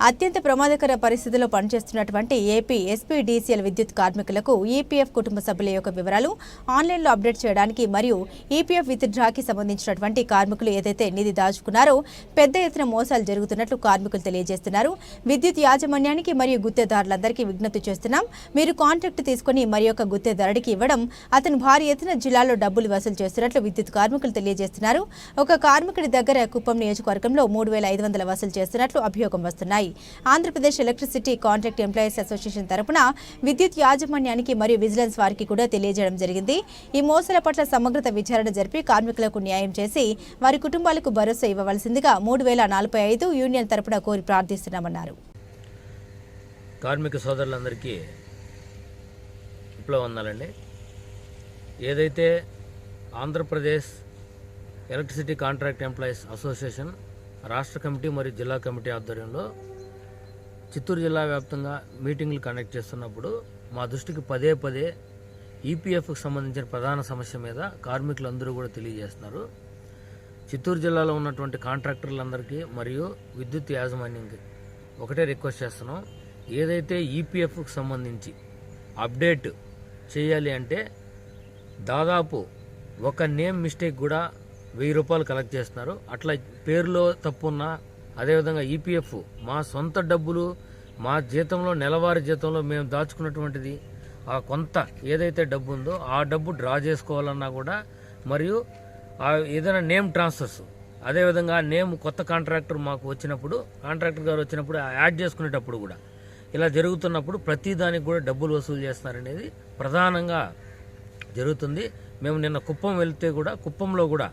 అత్యంత ప్రమాదకర పరిస్థితిలో పనిచేస్తున్నటువంటి ఏపీ ఎస్పీడీసీఎల్ విద్యుత్ కార్మికులకు ఈపీఎఫ్ కుటుంబ సభ్యుల యొక్క వివరాలు ఆన్లైన్లో అప్డేట్ చేయడానికి మరియు ఈపీఎఫ్ విత్ డ్రాకి సంబంధించినటువంటి కార్మికులు ఏదైతే నిధి దాచుకున్నారో పెద్ద ఎత్తున మోసాలు జరుగుతున్నట్లు కార్మికులు తెలియజేస్తున్నారు. విద్యుత్ యాజమాన్యానికి మరియు గుత్తేదారులందరికీ విజ్ఞప్తి చేస్తున్నాం. మీరు కాంట్రాక్ట్ తీసుకుని మరి యొక్క గుత్తేదారుడికి ఇవ్వడం అతను భారీ ఎత్తున జిల్లాలో డబ్బులు వసూలు చేస్తున్నట్లు విద్యుత్ కార్మికులు తెలియజేస్తున్నారు. ఒక కార్మికుడి దగ్గర కుప్పం నియోజకవర్గంలో మూడు వేల ఐదు వందల వసూలు చేస్తున్నట్లు అభియోగం వస్తున్నాయి. Andhra Pradesh electricity contract employees association తరపున విద్యుత్ యాజమాన్యానికి మరియు విజిలెన్స్ వారికి కూడా తెలియజేయడం జరిగింది. ఈ మోసాల పట్ల సమగ్రత విచారణ జరిపి కార్మికులకు న్యాయం చేసి వారి కుటుంబాలకు భరోసా ఇవ్వవలసిందిగా మూడు వేల నలభై ఐదు యూనియన్ తరపున కోరి ప్రార్థిస్తున్నామన్నారు. కార్మిక సోదరులందరికీ ఇప్పుడు వందాలండి ఏదైతే Andhra Pradesh electricity contract employees association రాష్ట్ర కమిటీ మరియు జిల్లా కమిటీ ఆధ్వర్యంలో చిత్తూరు జిల్లా వ్యాప్తంగా మీటింగ్లు కండక్ట్ చేస్తున్నప్పుడు మా దృష్టికి పదే పదే ఈపీఎఫ్కి సంబంధించిన ప్రధాన సమస్య మీద కార్మికులందరూ కూడా తెలియజేస్తున్నారు. చిత్తూరు జిల్లాలో ఉన్నటువంటి కాంట్రాక్టర్లందరికీ మరియు విద్యుత్ యాజమాన్యంకి ఒకటే రిక్వెస్ట్ చేస్తున్నాం. ఏదైతే ఈపీఎఫ్కి సంబంధించి అప్డేట్ చేయాలి అంటే దాదాపు ఒక నేమ్ మిస్టేక్ కూడా వెయ్యి రూపాయలు కలెక్ట్ చేస్తున్నారు. అట్లా పేరులో తప్పున్నా అదేవిధంగా ఈపీఎఫ్ మా సొంత డబ్బులు మా జీతంలో నెలవారీ జీతంలో మేము దాచుకున్నటువంటిది ఆ కొంత ఏదైతే డబ్బు ఉందో ఆ డబ్బు డ్రా చేసుకోవాలన్నా కూడా మరియు ఆ ఏదైనా నేమ్ ట్రాన్స్ఫర్స్ అదేవిధంగా నేమ్ కొత్త కాంట్రాక్టర్ మాకు వచ్చినప్పుడు కాంట్రాక్టర్ గారు వచ్చినప్పుడు యాడ్ చేసుకునేటప్పుడు కూడా ఇలా జరుగుతున్నప్పుడు ప్రతి దానికి కూడా డబ్బులు వసూలు చేస్తున్నారనేది ప్రధానంగా జరుగుతుంది. మేము నిన్న కుప్పం వెళ్తే కూడా కుప్పంలో కూడా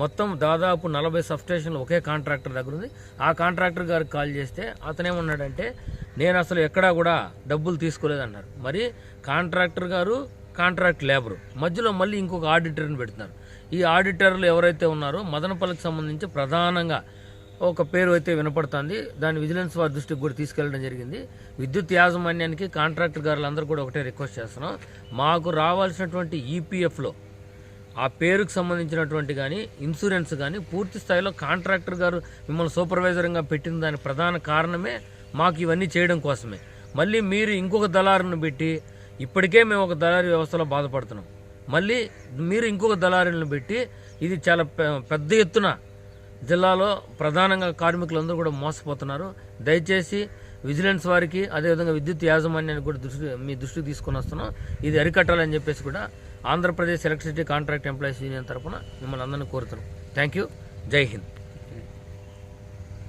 మొత్తం దాదాపు నలభై సబ్స్టేషన్లు ఒకే కాంట్రాక్టర్ దగ్గర ఉంది. ఆ కాంట్రాక్టర్ గారికి కాల్ చేస్తే అతనేమన్నాడంటే నేను అసలు ఎక్కడా కూడా డబ్బులు తీసుకోలేదన్నారు. మరి కాంట్రాక్టర్ గారు కాంట్రాక్ట్ లేబరు. మధ్యలో మళ్ళీ ఇంకొక ఆడిటర్ని పెడుతున్నారు. ఈ ఆడిటర్లు ఎవరైతే ఉన్నారో మదనపల్లికి సంబంధించి ప్రధానంగా ఒక పేరు అయితే వినపడుతుంది. దాని విజిలెన్స్ వారి దృష్టికి కూడా తీసుకెళ్ళడం జరిగింది. విద్యుత్ యాజమాన్యానికి కాంట్రాక్టర్ గారులందరూ కూడా ఒకటే రిక్వెస్ట్ చేస్తున్నాం. మాకు రావాల్సినటువంటి ఈపీఎఫ్లో ఆ పేరుకు సంబంధించినటువంటి కానీ ఇన్సూరెన్స్ కానీ పూర్తి స్థాయిలో కాంట్రాక్టర్ గారు మిమ్మల్ని సూపర్వైజర్గా పెట్టిన దాని ప్రధాన కారణమే మాకు ఇవన్నీ చేయడం కోసమే. మళ్ళీ మీరు ఇంకొక దళారును పెట్టి ఇప్పటికే మేము ఒక దళారీ వ్యవస్థలో బాధపడుతున్నాం. మళ్ళీ మీరు ఇంకొక దళారీలను పెట్టి ఇది చాలా పెద్ద ఎత్తున జిల్లాలో ప్రధానంగా కార్మికులందరూ కూడా మోసపోతున్నారు. దయచేసి విజిలెన్స్ వారికి అదేవిధంగా విద్యుత్ యాజమాన్యానికి కూడా దృష్టి మీ దృష్టికి తీసుకొని వస్తున్నాం. ఇది అరికట్టాలని చెప్పేసి కూడా Andhra Pradesh electricity contract employees union తరఫున మిమ్మల్ని అందరినీ కోరుతున్నాం. థ్యాంక్ యూ జై హింద్.